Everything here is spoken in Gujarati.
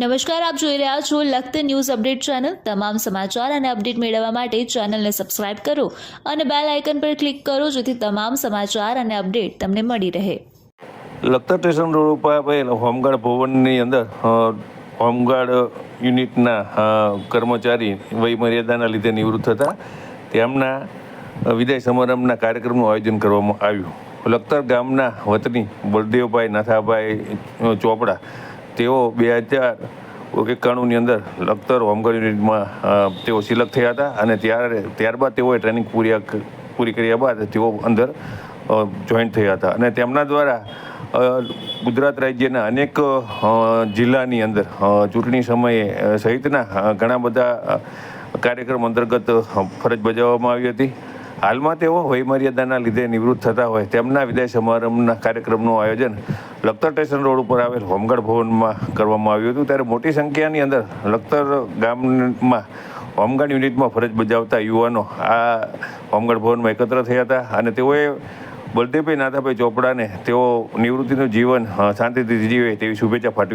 નમસ્કાર, આપ જોઈ રહ્યા છો લખત ન્યૂઝ અપડેટ ચેનલ. તમામ સમાચાર અને અપડેટ મેળવવા માટે ચેનલને સબસ્ક્રાઇબ કરો અને બેલ આઇકન પર ક્લિક કરો જેથી તમામ સમાચાર અને અપડેટ તમને મળી રહે. લખતર સ્ટેશન રોડ ઉપર આવેલ હોમગાર્ડ ભવનની અંદર હોમગાર્ડ યુનિટના કર્મચારી વય મર્યાદાના લીધે નિવૃત્ત હતા. તેમના વિદાય સમારંભના કાર્યક્રમનું આયોજન કરવામાં આવ્યું. લખતર ગામના વતની બળદેવભાઈ નાથાભાઈ ચોપડા તેઓ બે હજાર એકાણુંની અંદર લખતર હોમગાર્ડ યુનિટમાં તેઓ સિલેક્ટ થયા હતા અને ત્યારે, ત્યારબાદ તેઓએ ટ્રેનિંગ પૂરી પૂરી કર્યા બાદ તેઓ અંદર જોઈન્ટ થયા હતા. અને તેમના દ્વારા ગુજરાત રાજ્યના અનેક જિલ્લાની અંદર ચૂંટણી સમયે સહિતના ઘણા બધા કાર્યક્રમ અંતર્ગત ફરજ બજાવવામાં આવી હતી. હાલમાં તેઓ વયમર્યાદાના લીધે નિવૃત્ત થતા હોય. તેમના વિદાય સમારંભના કાર્યક્રમનું આયોજન લખતર સ્ટેશન રોડ ઉપર આવેલ હોમગાર્ડ ભવનમાં કરવામાં આવ્યું હતું. ત્યારે મોટી સંખ્યાની અંદર લખતર ગામમાં હોમગાર્ડ યુનિટમાં ફરજ બજાવતા યુવાનો આ હોમગાર્ડ ભવનમાં એકત્ર થયા હતા અને તેઓએ બલદેવભાઈ નાથાભાઈ ચોપડાને તેઓ નિવૃત્તિનું જીવન શાંતિથી જીવે તેવી શુભેચ્છા પાઠવી